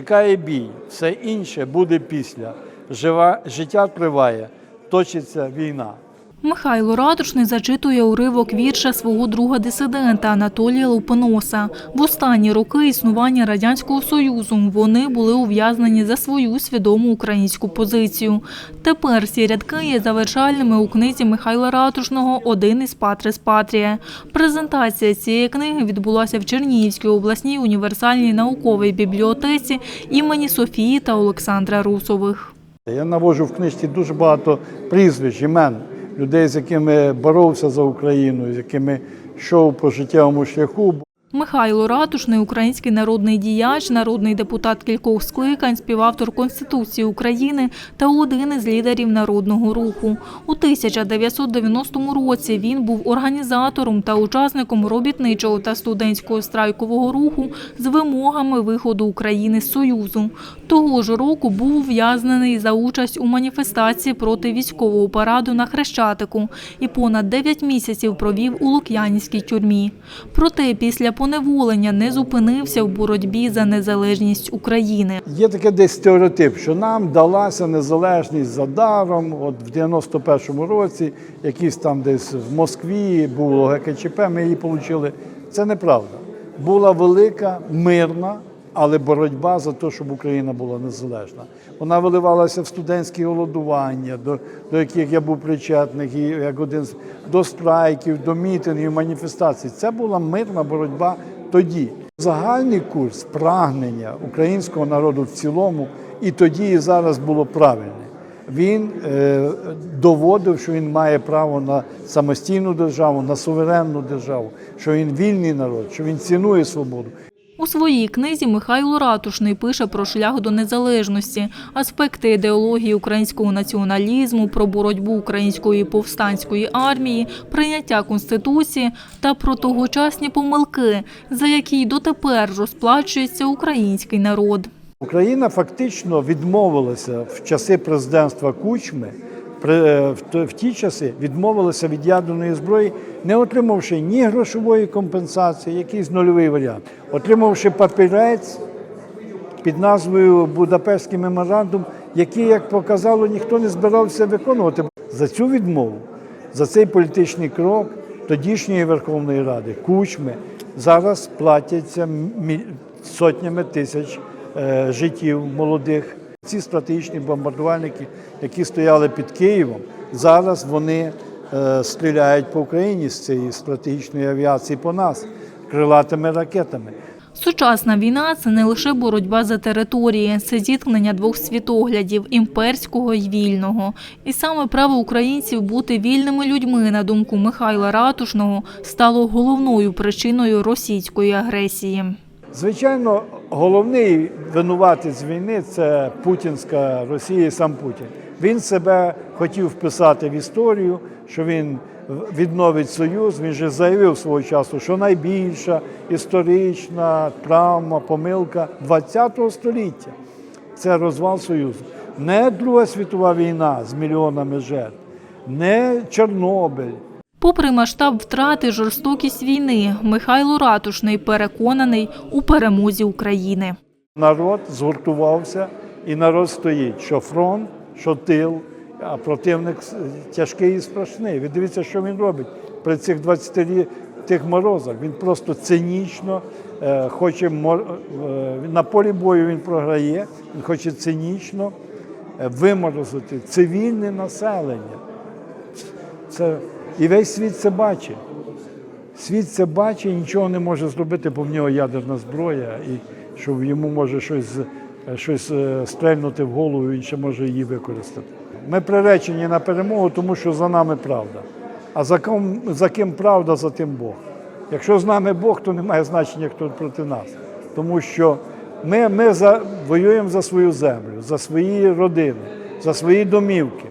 чекає бій, все інше буде після. Жива, життя триває, точиться війна. Михайло Ратушний зачитує уривок вірша свого друга дисидента Анатолія Лупоноса. В останні роки існування Радянського Союзу вони були ув'язнені за свою свідому українську позицію. Тепер ці рядки є завершальними у книзі Михайла Ратушного «Один із Патрис Патрія». Презентація цієї книги відбулася в Чернігівській обласній універсальній науковій бібліотеці імені Софії та Олександра Русових. Я навожу в книжці дуже багато прізвищ, імен людей, з якими боровся за Україну, з якими йшов по життєвому шляху. Михайло Ратушний, український народний діяч, народний депутат кількох скликань, співавтор Конституції України та один із лідерів народного руху. У 1990 році він був організатором та учасником робітничого та студентського страйкового руху з вимогами виходу України з Союзу. Того ж року був ув'язнений за участь у маніфестації проти військового параду на Хрещатику і понад 9 місяців провів у Лук'янівській тюрмі. Проте після поневолення не зупинився в боротьбі за незалежність України. Є таке десь стереотип, що нам далася незалежність за даром. От в 91-му році, якісь там десь в Москві було ГКЧП, ми її отримали. Це неправда. Була велика, мирна, але боротьба за те, щоб Україна була незалежна. Вона виливалася в студентські голодування, до, до яких я був причетний, і як один з до страйків, до мітингів, маніфестацій. Це була мирна боротьба тоді. Загальний курс прагнення українського народу в цілому і тоді, і зараз було правильне. Він е, доводив, що він має право на самостійну державу, на суверенну державу, що він вільний народ, що він цінує свободу. У своїй книзі Михайло Ратушний пише про шлях до незалежності, аспекти ідеології українського націоналізму, про боротьбу української повстанської армії, прийняття конституції та про тогочасні помилки, за які й дотепер розплачується український народ. Україна фактично відмовилася в часи президентства Кучми, в ті часи відмовилася від ядерної зброї, не отримавши ні грошової компенсації, якийсь нульовий варіант, отримавши папірець під назвою Будапештський меморандум, який, як показало, ніхто не збирався виконувати. За цю відмову, за цей політичний крок тодішньої Верховної Ради, Кучми, зараз платяться сотнями тисяч е, життів молодих. Ці стратегічні бомбардувальники, які стояли під Києвом, зараз вони е, стріляють по Україні з цієї стратегічної авіації по нас крилатими ракетами. Сучасна війна це не лише боротьба за території, це зіткнення двох світоглядів імперського й вільного. І саме право українців бути вільними людьми, на думку Михайла Ратушного, стало головною причиною російської агресії. Звичайно, головний винуватець війни це путінська Росія і сам Путін. Він себе хотів вписати в історію, що він відновить союз. Він же заявив свого часу, що найбільша історична травма, помилка ХХ століття це розвал Союзу. Не Друга світова війна з мільйонами жертв, не Чорнобиль. Попри масштаб втрати жорстокість війни, Михайло Ратушний переконаний у перемозі України. Народ згуртувався і народ стоїть, що фронт, що тил, а противник тяжкий і страшний. Ви дивіться, що він робить при цих 20 тих морозах. Він просто цинічно е, хоче е, на полі бою він програє, він хоче цинічно е, виморозити цивільне населення. Це, і весь світ це бачить. Світ це бачить і нічого не може зробити, бо в нього ядерна зброя, і що йому може щось, е, щось е, стрельнути в голову, він ще може її використати. Ми приречені на перемогу, тому що за нами правда. А за ким, за ким правда, за тим Бог. Якщо з нами Бог, то немає значення, хто проти нас. Тому що ми, ми за, воюємо за свою землю, за свої родини, за свої домівки.